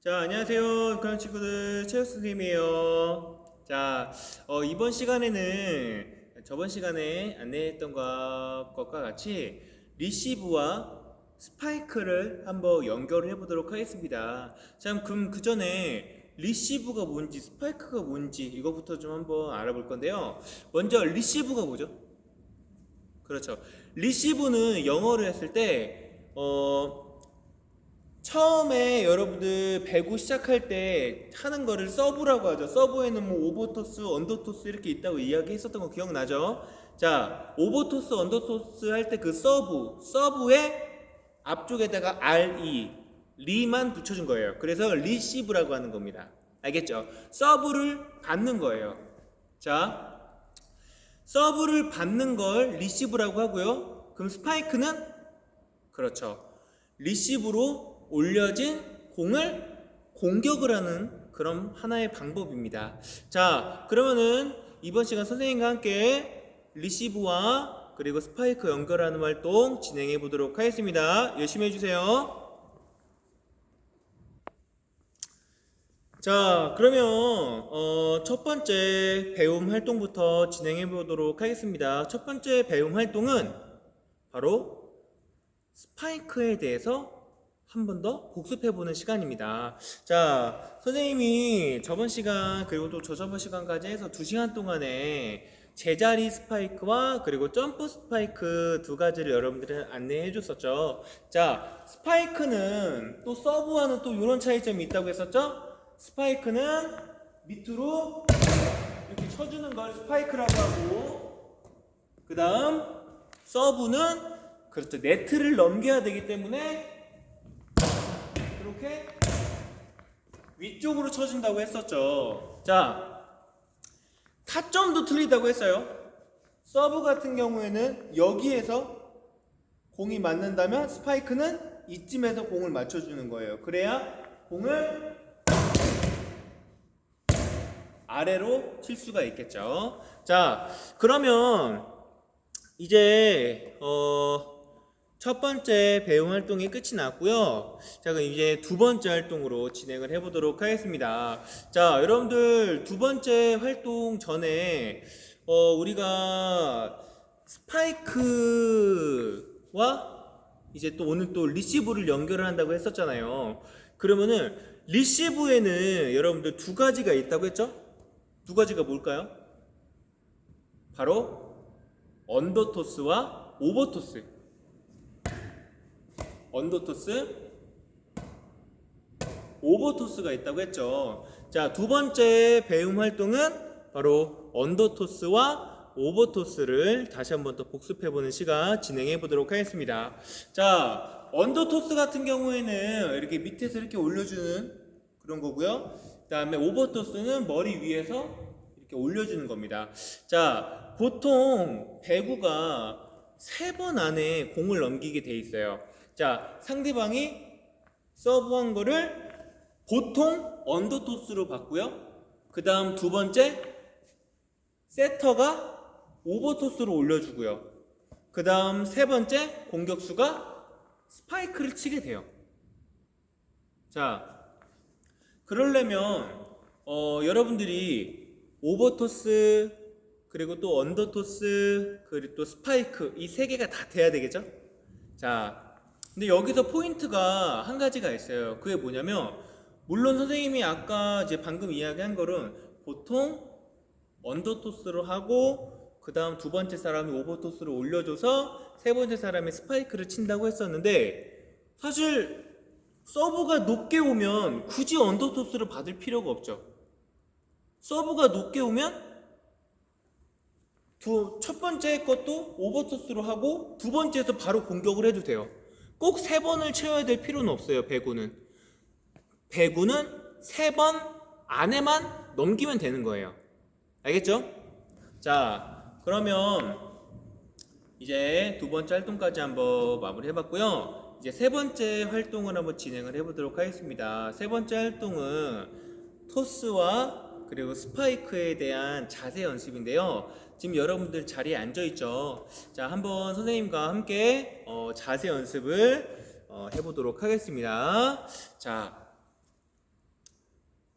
자, 안녕하세요. 그런 친구들, 최우 선생님이에요. 자, 어, 이번 시간에는 저번 시간에 안내했던 것- 것과 같이 리시브와 스파이크를 한번 연결을 해보도록 하겠습니다. 자, 그럼 그 전에 리시브가 뭔지, 스파이크가 뭔지 이거부터 좀 한번 알아볼 건데요. 먼저 리시브가 뭐죠? 그렇죠. 리시브는 영어로 했을 때, 어, 처음에 여러분들 배구 시작할 때 하는 거를 서브라고 하죠. 서브에는 뭐 오버토스, 언더토스 이렇게 있다고 이야기했었던 거 기억나죠? 자, 오버토스, 언더토스 할 때 그 서브, 서브에 앞쪽에다가 RE, 리만 붙여준 거예요. 그래서 리시브라고 하는 겁니다. 알겠죠? 서브를 받는 거예요. 자, 서브를 받는 걸 리시브라고 하고요. 그럼 스파이크는 그렇죠. 리시브로 올려진 공을 공격을 하는 그런 하나의 방법입니다. 자, 그러면은 이번 시간 선생님과 함께 리시브와 그리고 스파이크 연결하는 활동 진행해 보도록 하겠습니다. 열심히 해주세요. 자, 그러면 어, 첫 번째 배움 활동부터 진행해 보도록 하겠습니다. 첫 번째 배움 활동은 바로 스파이크에 대해서 한 번 더 복습해 보는 시간입니다. 자, 선생님이 저번 시간 그리고 또 저저번 시간까지 해서 두 시간 동안에 제자리 스파이크와 그리고 점프 스파이크 두 가지를 여러분들은 안내해 줬었죠. 자, 스파이크는 또 서브와는 또 이런 차이점이 있다고 했었죠? 스파이크는 밑으로 이렇게 쳐주는 걸 스파이크라고 하고 그 다음 서브는 그렇죠 네트를 넘겨야 되기 때문에 이렇게 위쪽으로 쳐준다고 했었죠. 자 타점도 틀리다고 했어요. 서브 같은 경우에는 여기에서 공이 맞는다면 스파이크는 이쯤에서 공을 맞춰주는 거예요. 그래야 공을 아래로 칠 수가 있겠죠. 자, 그러면 이제 어, 첫 번째 배움 활동이 끝이 났고요. 자, 그럼 이제 두 번째 활동으로 진행을 해보도록 하겠습니다. 자, 여러분들 두 번째 활동 전에 어, 우리가 스파이크와 이제 또 오늘 또 리시브를 연결을 한다고 했었잖아요. 그러면은 리시브에는 여러분들 두 가지가 있다고 했죠? 두 가지가 뭘까요? 바로 언더토스와 오버토스. 언더토스, 오버토스가 있다고 했죠. 자, 두 번째 배움 활동은 바로 언더토스와 오버토스를 다시 한번 또 복습해 보는 시간 진행해 보도록 하겠습니다. 자, 언더토스 같은 경우에는 이렇게 밑에서 이렇게 올려주는 그런 거고요. 그 다음에 오버토스는 머리 위에서 이렇게 올려주는 겁니다. 자, 보통 배구가 세 번 안에 공을 넘기게 돼 있어요. 자, 상대방이 서브한 거를 보통 언더토스로 받고요. 그 다음 두 번째, 세터가 오버토스로 올려주고요. 그 다음 세 번째, 공격수가 스파이크를 치게 돼요. 자, 그러려면 어, 여러분들이 오버토스 그리고 또 언더토스 그리고 또 스파이크 이 세 개가 다 돼야 되겠죠? 자, 근데 여기서 포인트가 한 가지가 있어요. 그게 뭐냐면 물론 선생님이 아까 이제 방금 이야기한 거는 보통 언더토스로 하고 그 다음 두 번째 사람이 오버토스로 올려줘서 세 번째 사람이 스파이크를 친다고 했었는데 사실 서브가 높게 오면 굳이 언더토스를 받을 필요가 없죠. 서브가 높게 오면 두, 첫 번째 것도 오버토스로 하고 두 번째에서 바로 공격을 해도 돼요. 꼭 세 번을 채워야 될 필요는 없어요. 배구는 배구는 세 번 안에만 넘기면 되는 거예요. 알겠죠? 자, 그러면 이제 두 번째 활동까지 한번 마무리해봤고요. 이제 세 번째 활동을 한번 진행을 해보도록 하겠습니다. 세 번째 활동은 토스와 그리고 스파이크에 대한 자세 연습인데요. 지금 여러분들 자리에 앉아 있죠. 자, 한번 선생님과 함께 어, 자세 연습을 어, 해보도록 하겠습니다. 자,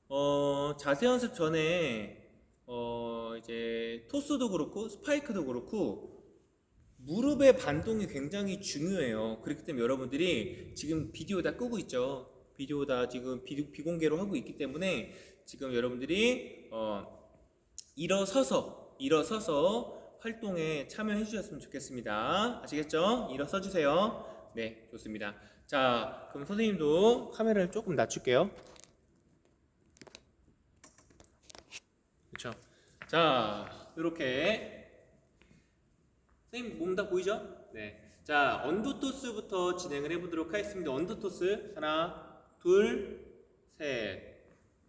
어, 자세 연습 전에 어, 이제 토스도 그렇고 스파이크도 그렇고 무릎의 반동이 굉장히 중요해요. 그렇기 때문에 여러분들이 지금 비디오 다 끄고 있죠. 비디오 다 지금 비, 비공개로 하고 있기 때문에 지금 여러분들이 어, 일어서서 일어서서 활동에 참여해 주셨으면 좋겠습니다. 아시겠죠? 일어서 주세요. 네, 좋습니다. 자, 그럼 선생님도 카메라를 조금 낮출게요. 그렇죠. 자, 이렇게 선생님 몸 다 보이죠? 네. 자, 언더토스부터 진행을 해보도록 하겠습니다. 언더토스 하나, 둘, 셋.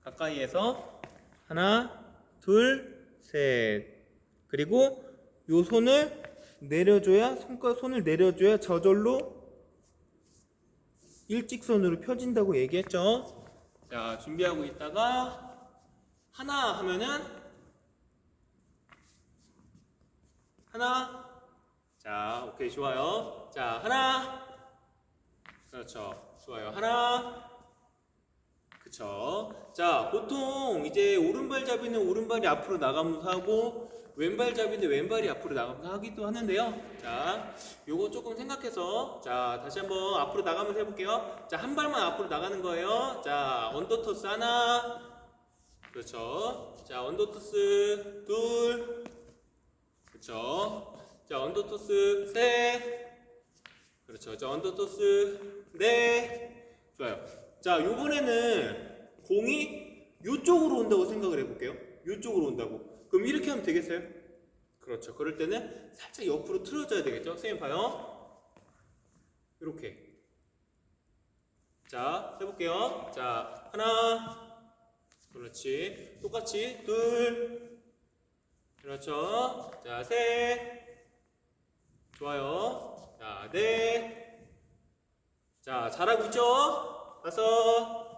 가까이에서 하나, 둘, 셋. 그리고 요 손을 내려줘야 손가락 손을 내려줘야 저절로 일직선으로 펴진다고 얘기했죠. 자, 준비하고 있다가 하나 하면은 하나 자, 오케이 좋아요. 자, 하나 그렇죠. 좋아요. 하나 그쵸. 자, 보통 이제 오른발 잡이는 오른발이 앞으로 나가면서 하고 왼발잡이는 왼발이 앞으로 나가면서 하기도 하는데요. 자, 요거 조금 생각해서 자, 다시 한번 앞으로 나가면서 해볼게요. 자, 한 발만 앞으로 나가는 거예요. 자, 언더토스 하나 그렇죠. 자, 언더토스 둘 그렇죠. 자, 언더토스 셋 그렇죠. 자, 언더토스 넷 좋아요. 자, 요번에는 공이 요쪽으로 온다고 생각을 해볼게요. 요쪽으로 온다고. 그럼 이렇게 하면 되겠어요? 그렇죠. 그럴 때는 살짝 옆으로 틀어져야 되겠죠? 선생님 봐요. 이렇게. 자, 해볼게요. 자, 하나. 그렇지. 똑같이. 둘. 그렇죠. 자, 셋. 좋아요. 자, 넷. 자, 잘하고 있죠? 다섯.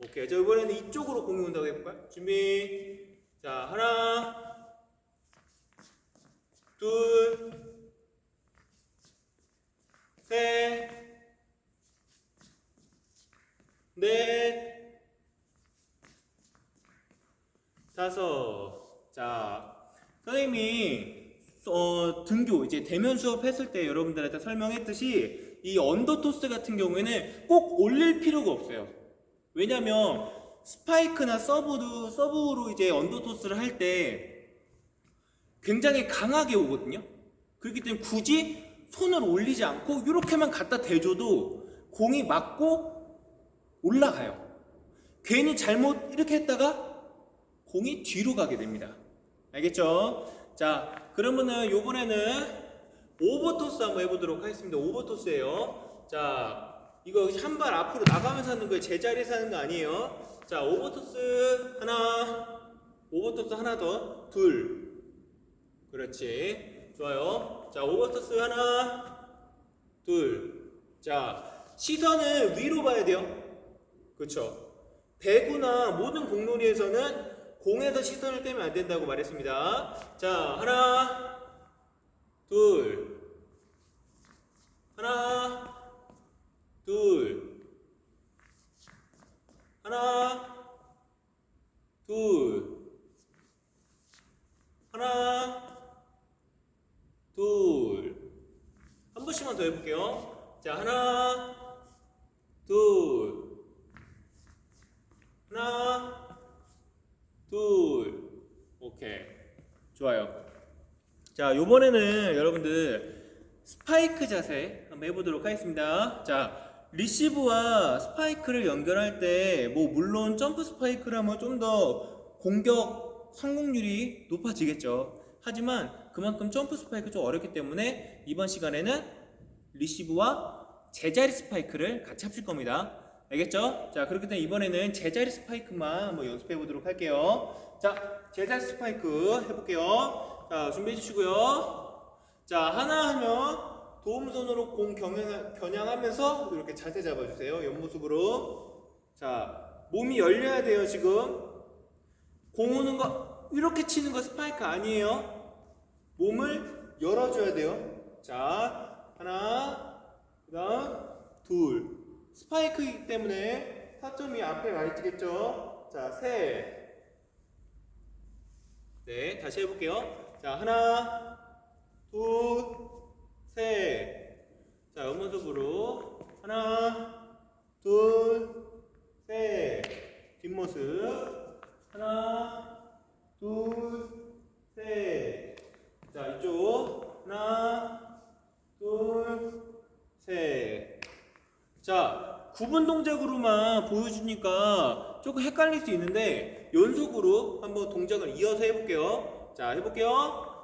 오케이. 자, 이번에는 이쪽으로 공이 온다고 해볼까요? 준비. 자, 하나. 둘. 셋. 넷. 다섯. 자, 선생님이 어, 등교 이제 대면 수업 했을 때 여러분들한테 설명했듯이 이 언더 토스 같은 경우에는 꼭 올릴 필요가 없어요. 왜냐면 스파이크나 서브도 서브로 이제 언더 토스를 할 때 굉장히 강하게 오거든요. 그렇기 때문에 굳이 손을 올리지 않고 이렇게만 갖다 대줘도 공이 맞고 올라가요. 괜히 잘못 이렇게 했다가 공이 뒤로 가게 됩니다. 알겠죠? 자, 그러면은 요번에는 오버토스 한번 해보도록 하겠습니다. 오버토스예요. 자, 이거 한 발 앞으로 나가면서 하는 거예요. 제자리에서 하는 거 아니에요. 자, 오버토스 하나, 오버토스 하나 더, 둘. 그렇지. 좋아요. 자, 오버토스 하나, 둘. 자, 시선을 위로 봐야 돼요. 그렇죠. 배구나 모든 공놀이에서는 공에서 시선을 떼면 안 된다고 말했습니다. 자, 하나, 둘, 하나, 둘, 하나, 둘, 하나, 둘. 한 번씩만 더 해볼게요. 자, 하나, 둘, 하나, 둘. 오케이. 좋아요. 자, 요번에는 여러분들 스파이크 자세 한번 해보도록 하겠습니다. 자, 리시브와 스파이크를 연결할 때, 뭐, 물론 점프 스파이크를 하면 좀 더 공격 성공률이 높아지겠죠. 하지만 그만큼 점프 스파이크 좀 어렵기 때문에 이번 시간에는 리시브와 제자리 스파이크를 같이 합칠 겁니다. 알겠죠? 자, 그렇기 때문에 이번에는 제자리 스파이크만 한번 연습해 보도록 할게요. 자, 제자리 스파이크 해볼게요. 자, 준비해 주시고요. 자, 하나 하면 도움손으로 공 겨냥, 겨냥하면서 이렇게 자세 잡아주세요. 옆모습으로. 자, 몸이 열려야 돼요, 지금. 공 오는 거, 이렇게 치는 거 스파이크 아니에요. 몸을 열어줘야 돼요. 자, 하나, 그 다음, 둘. 스파이크이기 때문에 타점이 앞에 와 있겠죠? 자, 셋. 네, 다시 해볼게요. 자, 하나, 둘, 셋. 자, 옆모습으로 하나, 둘, 셋. 뒷모습 하나, 둘, 셋. 자, 이쪽 하나, 둘, 셋. 자, 구분 동작으로만 보여주니까 조금 헷갈릴 수 있는데 연속으로 한번 동작을 이어서 해볼게요. 자, 해볼게요.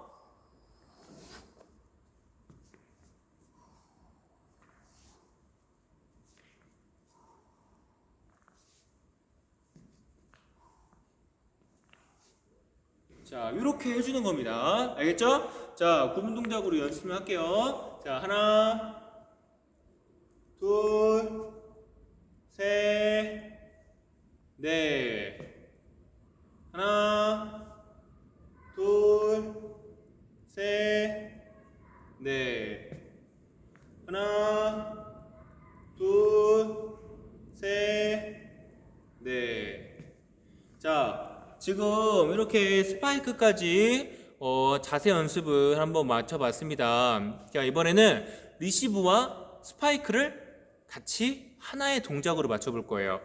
자, 이렇게 해주는 겁니다. 알겠죠? 자, 구분 동작으로 연습을 할게요. 자, 하나, 둘, 셋, 넷. 하나, 둘, 셋, 넷. 하나, 둘, 셋, 넷. 자, 지금 이렇게 스파이크까지 어, 자세 연습을 한번 맞춰봤습니다. 자, 이번에는 리시브와 스파이크를 같이 하나의 동작으로 맞춰볼 거예요.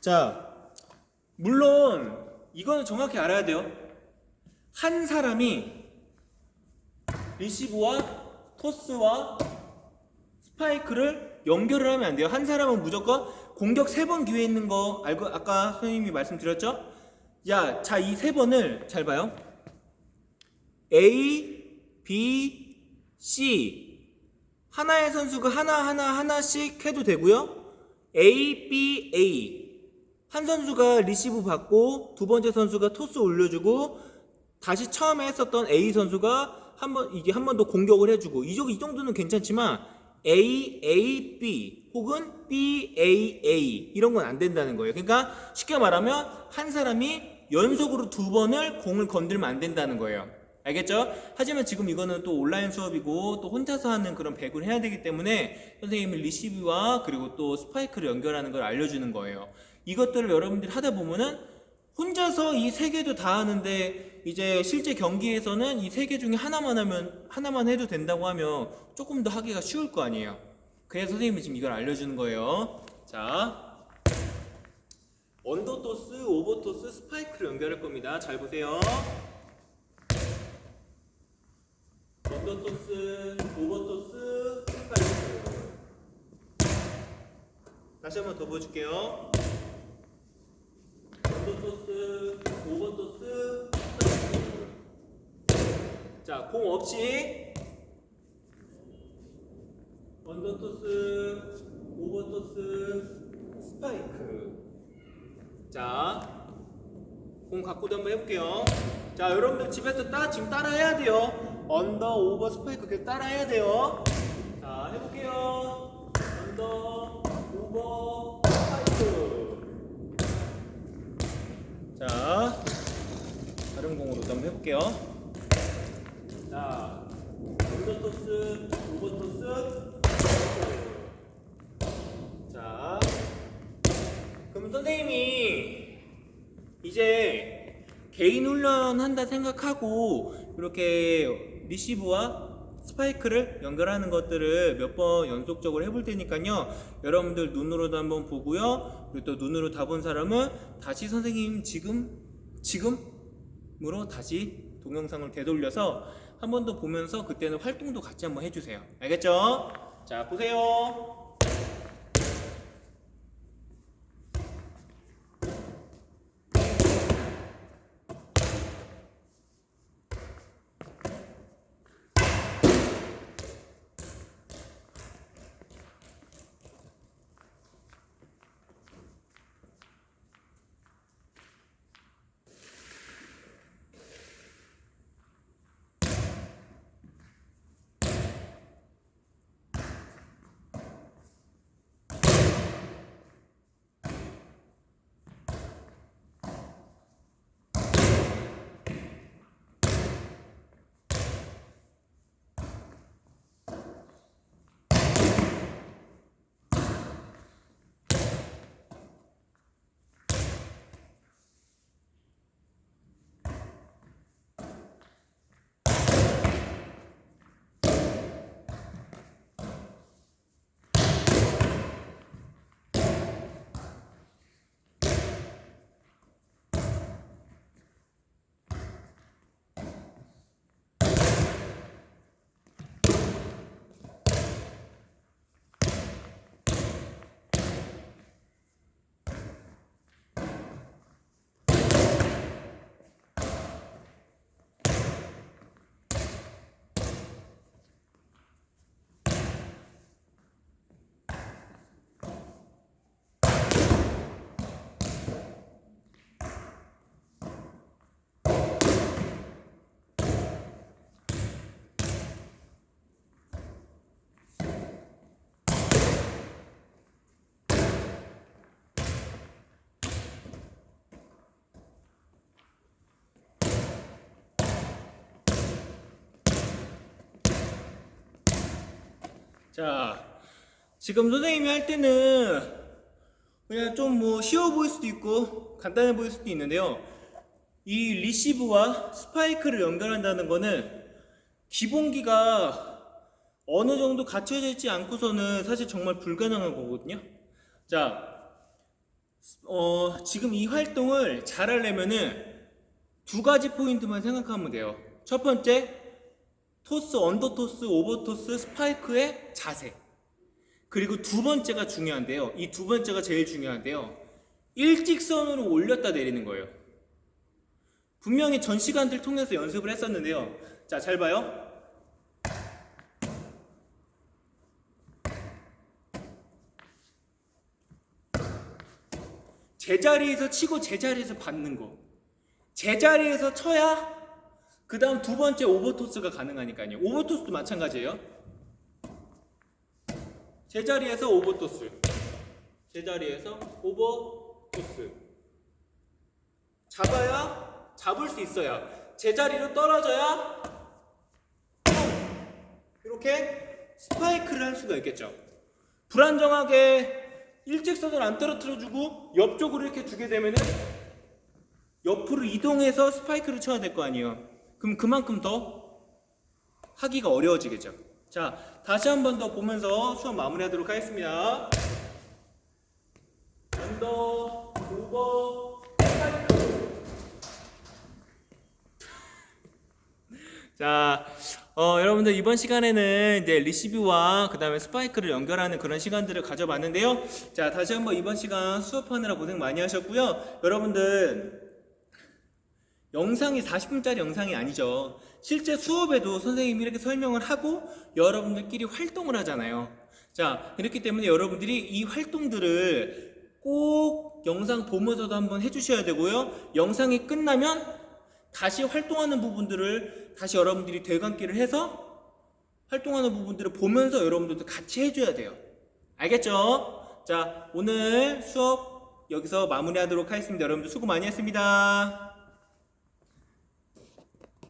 자, 물론 이거는 정확히 알아야 돼요. 한 사람이 리시브와 토스와 스파이크를 연결을 하면 안 돼요. 한 사람은 무조건 공격 세 번 기회 있는 거 알고 아까 선생님이 말씀드렸죠? 야, 자, 이 세 번을 잘 봐요. A, B, C. 하나의 선수가 하나하나 하나씩 해도 되고요. A, B, A. 한 선수가 리시브 받고 두 번째 선수가 토스 올려주고 다시 처음에 했었던 A 선수가 한 번 이게 한 번 더 공격을 해주고 이, 정도는 괜찮지만 A, A, B 혹은 B, A, A 이런 건 안 된다는 거예요. 그러니까 쉽게 말하면 한 사람이 연속으로 두 번을 공을 건들면 안 된다는 거예요. 알겠죠? 하지만 지금 이거는 또 온라인 수업이고 또 혼자서 하는 그런 배구를 해야 되기 때문에 선생님이 리시브와 그리고 또 스파이크를 연결하는 걸 알려주는 거예요. 이것들을 여러분들이 하다 보면은 혼자서 이 세 개도 다 하는데 이제 실제 경기에서는 이 세 개 중에 하나만 하면 하나만 해도 된다고 하면 조금 더 하기가 쉬울 거 아니에요. 그래서 선생님이 지금 이걸 알려주는 거예요. 자, 언더토스, 오버토스, 스파이크를 연결할 겁니다. 잘 보세요. 언더토스, 오버토스, 스파이크. 다시 한 번 더 보여줄게요. 언더토스, 오버토스. 자, 공 없이 언더토스, 오버토스, 스파이크. 자, 공 갖고도 한번 해볼게요. 자, 여러분들 집에서 따, 지금 따라 해야 돼요. 언더, 오버, 스파이크 계속 따라 해야 돼요. 자, 해볼게요. 언더, 오버, 스파이크. 자, 다른 공으로 도 한번 해볼게요. 자, 언더 토스, 오버 토스. 자, 그럼 선생님이 이제 개인 훈련 한다 생각하고 이렇게 리시브와 스파이크를 연결하는 것들을 몇 번 연속적으로 해볼 테니까요. 여러분들 눈으로도 한번 보고요. 그리고 또 눈으로 다 본 사람은 다시 선생님 지금 지금으로 다시 동영상을 되돌려서 한 번 더 보면서 그때는 활동도 같이 한번 해주세요. 알겠죠? 자 보세요. 자, 지금 선생님이 할 때는 그냥 좀 뭐 쉬워 보일 수도 있고 간단해 보일 수도 있는데요. 이 리시브와 스파이크를 연결한다는 거는 기본기가 어느 정도 갖춰져 있지 않고서는 사실 정말 불가능한 거거든요. 자, 어, 지금 이 활동을 잘 하려면은 두 가지 포인트만 생각하면 돼요. 첫 번째, 토스, 언더 토스, 오버 토스, 스파이크의 자세. 그리고 두 번째가 중요한데요. 이 두 번째가 제일 중요한데요. 일직선으로 올렸다 내리는 거예요. 분명히 전 시간들 통해서 연습을 했었는데요. 자, 잘 봐요. 제자리에서 치고 제자리에서 받는 거. 제자리에서 쳐야 그 다음 두 번째 오버토스가 가능하니까요. 오버토스도 마찬가지예요. 제자리에서 오버토스. 제자리에서 오버토스. 잡아야 잡을 수 있어야 제자리로 떨어져야 이렇게 스파이크를 할 수가 있겠죠. 불안정하게 일직선을 안 떨어뜨려주고 옆쪽으로 이렇게 두게 되면은 옆으로 이동해서 스파이크를 쳐야 될 거 아니에요. 그럼 그만큼 더 하기가 어려워지겠죠. 자, 다시 한 번 더 보면서 수업 마무리하도록 하겠습니다. 언더, 오버. 자, 어, 여러분들 이번 시간에는 이제 리시브와 그 다음에 스파이크를 연결하는 그런 시간들을 가져봤는데요. 자, 다시 한번 이번 시간 수업하느라 고생 많이 하셨고요. 여러분들 영상이 40분짜리 영상이 아니죠. 실제 수업에도 선생님이 이렇게 설명을 하고 여러분들끼리 활동을 하잖아요. 자, 그렇기 때문에 여러분들이 이 활동들을 꼭 영상 보면서도 한번 해주셔야 되고요. 영상이 끝나면 다시 활동하는 부분들을 다시 여러분들이 되감기를 해서 활동하는 부분들을 보면서 여러분들도 같이 해줘야 돼요. 알겠죠? 자, 오늘 수업 여기서 마무리하도록 하겠습니다. 여러분들 수고 많이 했습니다.